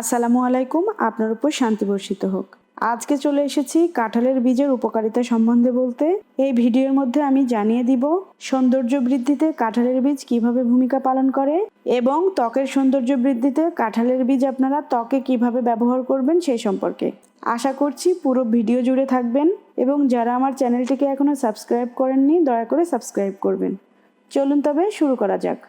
আসসালামু আলাইকুম, আপনার উপর শান্তি বর্ষিত হোক। আজকে চলে এসেছি কাঁঠালের বীজের উপকারিতা সম্বন্ধে বলতে। এই ভিডিওর মধ্যে আমি জানিয়ে দিব সৌন্দর্য বৃদ্ধিতে কাঁঠালের বীজ কীভাবে ভূমিকা পালন করে এবং ত্বকের সৌন্দর্য বৃদ্ধিতে কাঁঠালের বীজ আপনারা ত্বকে কীভাবে ব্যবহার করবেন সেই সম্পর্কে। আশা করছি পুরো ভিডিও জুড়ে থাকবেন এবং যারা আমার চ্যানেলটিকে এখনও সাবস্ক্রাইব করেননি, দয়া করে সাবস্ক্রাইব করবেন। চলুন তবে শুরু করা যাক।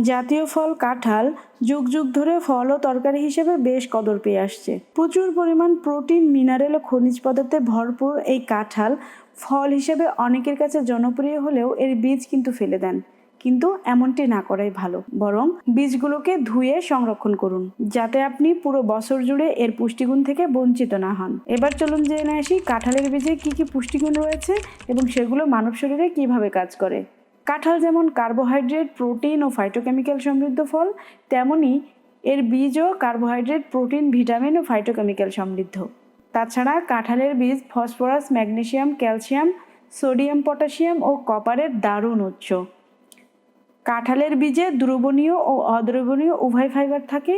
জাতীয় ফল কাঁঠাল যুগ যুগ ধরে ফল ও তরকারি হিসেবে বেশ কদর পেয়ে আসছে। প্রচুর পরিমাণ প্রোটিন, মিনারেল ও খনিজ পদার্থে ভরপুর এই কাঁঠাল ফল হিসেবে অনেকের কাছে জনপ্রিয় হলেও এর বীজ কিন্তু ফেলে দেন। কিন্তু এমনটি না করাই ভালো। বরং বীজগুলোকে ধুয়ে সংরক্ষণ করুন, যাতে আপনি পুরো বছর জুড়ে এর পুষ্টিগুণ থেকে বঞ্চিত না হন। এবার চলুন জেনে আসি কাঁঠালের বীজে কি কি পুষ্টিগুণ রয়েছে এবং সেগুলো মানব শরীরে কীভাবে কাজ করে। কাঁঠাল যেমন কার্বোহাইড্রেট প্রোটিন ও ফাইটোকেমিক্যাল সমৃদ্ধ ফল, তেমনি এর বীজও কার্বোহাইড্রেট প্রোটিন ভিটামিন ও ফাইটোকেমিক্যাল সমৃদ্ধ। তাছাড়া কাঁঠালের বীজ phosphorus magnesium calcium sodium potassium ও কপারের দারুণ উৎস। কাঁঠালের বীজে দ্রবণীয় ও অদ্রবণীয় উভয় ফাইবার থাকে।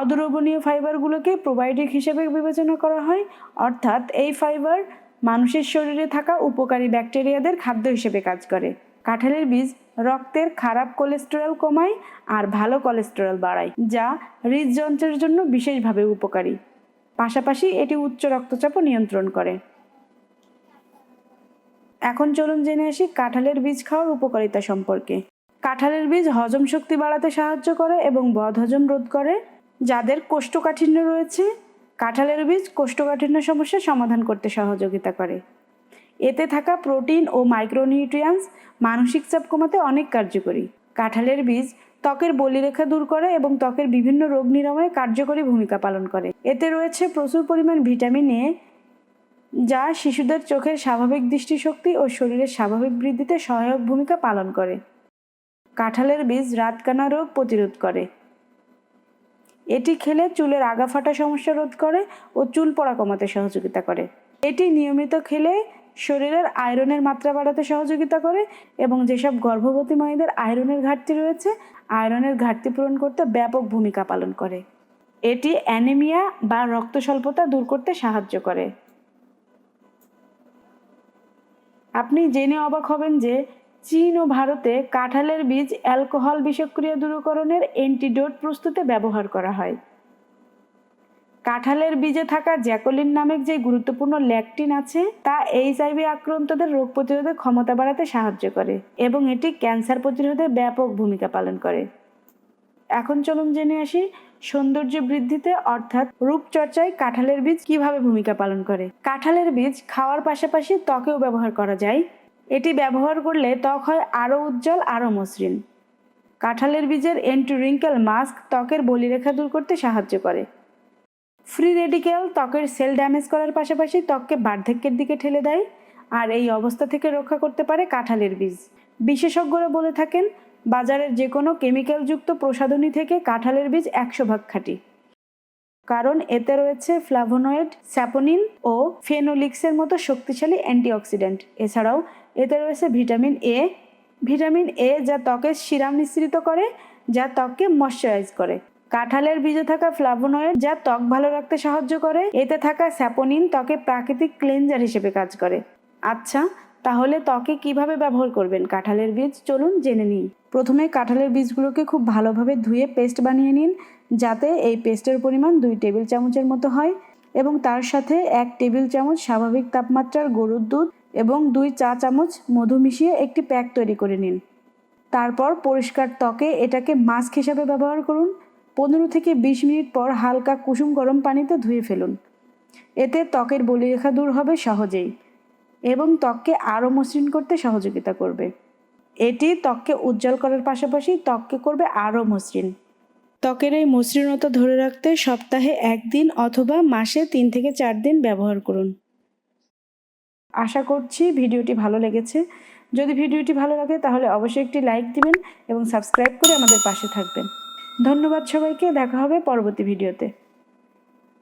অদ্রবণীয় ফাইবারগুলোকে প্রোবায়োটিক হিসেবে বিবেচনা করা হয়। অর্থাৎ এই ফাইবার মানুষের শরীরে থাকা উপকারী ব্যাকটেরিয়াদের খাদ্য হিসেবে কাজ করে। কাঁঠালের বীজ রক্তের খারাপ কোলেস্টেরল কমায় আর ভালো কোলেস্টেরল বাড়ায়, যা হৃদযন্ত্রের জন্য বিশেষভাবে উপকারী। পাশাপাশি এটি উচ্চ রক্তচাপও নিয়ন্ত্রণ করে। এখন চলুন জেনে আসি কাঁঠালের বীজ খাওয়ার উপকারিতা সম্পর্কে। কাঁঠালের বীজ হজম শক্তি বাড়াতে সাহায্য করে এবং বদহজম রোধ করে, যাদের কোষ্ঠকাঠিন্য রয়েছে। কাঁঠালের বীজ কোষ্ঠকাঠিন্য সমস্যার সমাধান করতে সহযোগিতা করে। এতে থাকা প্রোটিন ও মাইক্রোনিউট্রিয়ান্স মানসিক চাপ কমাতে অনেক কার্যকরী। কাঁঠালের বীজ ত্বকের বলিরেখা দূর করে এবং ত্বকের বিভিন্ন রোগ নিরাময়ে কার্যকরী ভূমিকা পালন করে। এতে রয়েছে প্রচুর পরিমাণ ভিটামিন এ, যা শিশুদের চোখের স্বাভাবিক দৃষ্টিশক্তি ও শরীরের স্বাভাবিক বৃদ্ধিতে সহায়ক ভূমিকা পালন করে। কাঁঠালের বীজ রাতকানা রোগ প্রতিরোধ করে। এটি খেলে চুলের আগা ফাটা সমস্যা রোধ করে ও চুল পড়া কমাতে সহযোগিতা করে। এটি নিয়মিত খেলে শরীরের আয়রনের মাত্রা বাড়াতে সহযোগিতা করে এবং যেসব গর্ভবতী মায়েদের আয়রনের ঘাটতি রয়েছে, আয়রনের ঘাটতি পূরণ করতে ব্যাপক ভূমিকা পালন করে। এটি অ্যানিমিয়া বা রক্ত স্বল্পতা দূর করতে সাহায্য করে। আপনি জেনে অবাক হবেন যে চীন ও ভারতে কাঁঠালের বীজ অ্যালকোহল বিষক্রিয়া দূরীকরণের অ্যান্টিডোট প্রস্তুতে ব্যবহার করা হয়। কাঁঠালের বীজে থাকা জ্যাকোলিন নামক যে গুরুত্বপূর্ণ ল্যাকটিন আছে, তা এইচআইভি আক্রান্তদের রোগ প্রতিরোধের ক্ষমতা বাড়াতে সাহায্য করে এবং এটি ক্যান্সার প্রতিরোধে ব্যাপক ভূমিকা পালন করে। এখন চলুন জেনে আসি সৌন্দর্য বৃদ্ধিতে, অর্থাৎ রূপচর্চায় কাঁঠালের বীজ কীভাবে ভূমিকা পালন করে। কাঁঠালের বীজ খাওয়ার পাশাপাশি ত্বকেও ব্যবহার করা যায়। এটি ব্যবহার করলে ত্বক হয় আরও উজ্জ্বল, আরও মসৃণ। কাঁঠালের বীজের এন্টি রিঙ্কেল মাস্ক ত্বকের বলিরেখা দূর করতে সাহায্য করে। ফ্রি রেডিকেল ত্বকের সেল ড্যামেজ করার পাশাপাশি ত্বককে বার্ধক্যের দিকে ঠেলে দেয় আর এই অবস্থা থেকে রক্ষা করতে পারে কাঁঠালের বীজ। বিশেষজ্ঞরা বলে থাকেন, বাজারের যে কোনো কেমিক্যালযুক্ত প্রসাধনী থেকে কাঁঠালের বীজ একশো ভাগ খাঁটি। কারণ এতে রয়েছে ফ্লাভোনয়েড, স্যাপোনিন ও ফেনোলিক্সের মতো শক্তিশালী অ্যান্টিঅক্সিডেন্ট। এছাড়াও এতে রয়েছে ভিটামিন এ ভিটামিন এ যা ত্বকের শিরাম নিঃসৃত করে, যা ত্বককে ময়শ্চারাইজ করে। কাঁঠালের বীজে থাকা ফ্লাভোনয়েড যা ত্বক ভালো রাখতে সাহায্য করে, এতে থাকা স্যাপোনিন ত্বকে প্রাকৃতিক ক্লেনজার হিসেবে কাজ করে। আচ্ছা তাহলে ত্বকে কীভাবে ব্যবহার করবেন কাঁঠালের বীজ? চলুন জেনে নিই। প্রথমে কাঁঠালের বীজগুলোকে খুব ভালোভাবে ধুয়ে পেস্ট বানিয়ে নিন। যাতে এই পেস্টের পরিমাণ দুই টেবিল চামচের মতো হয় এবং তার সাথে এক টেবিল চামচ স্বাভাবিক তাপমাত্রার গরুর দুধ এবং দুই চা চামচ মধু মিশিয়ে একটি প্যাক তৈরি করে নিন। তারপর পরিষ্কার ত্বকে এটাকে মাস্ক হিসাবে ব্যবহার করুন। পনেরো থেকে বিশ মিনিট পর হালকা কুসুম গরম পানিতে ধুয়ে ফেলুন। এতে ত্বকের বলিরেখা দূর হবে সহজেই এবং ত্বককে আরও মসৃণ করতে সহযোগিতা করবে। এটি ত্বককে উজ্জ্বল করার পাশাপাশি ত্বককে করবে আরও মসৃণ। ত্বকের এই মসৃণতা ধরে রাখতে সপ্তাহে একদিন অথবা মাসে তিন থেকে চার দিন ব্যবহার করুন। আশা করছি ভিডিওটি ভালো লেগেছে। যদি ভিডিওটি ভালো লাগে তাহলে অবশ্যই একটি লাইক দিবেন এবং সাবস্ক্রাইব করে আমাদের পাশে থাকবেন। ধন্যবাদ সবাইকে। দেখা হবে পরবর্তী ভিডিওতে।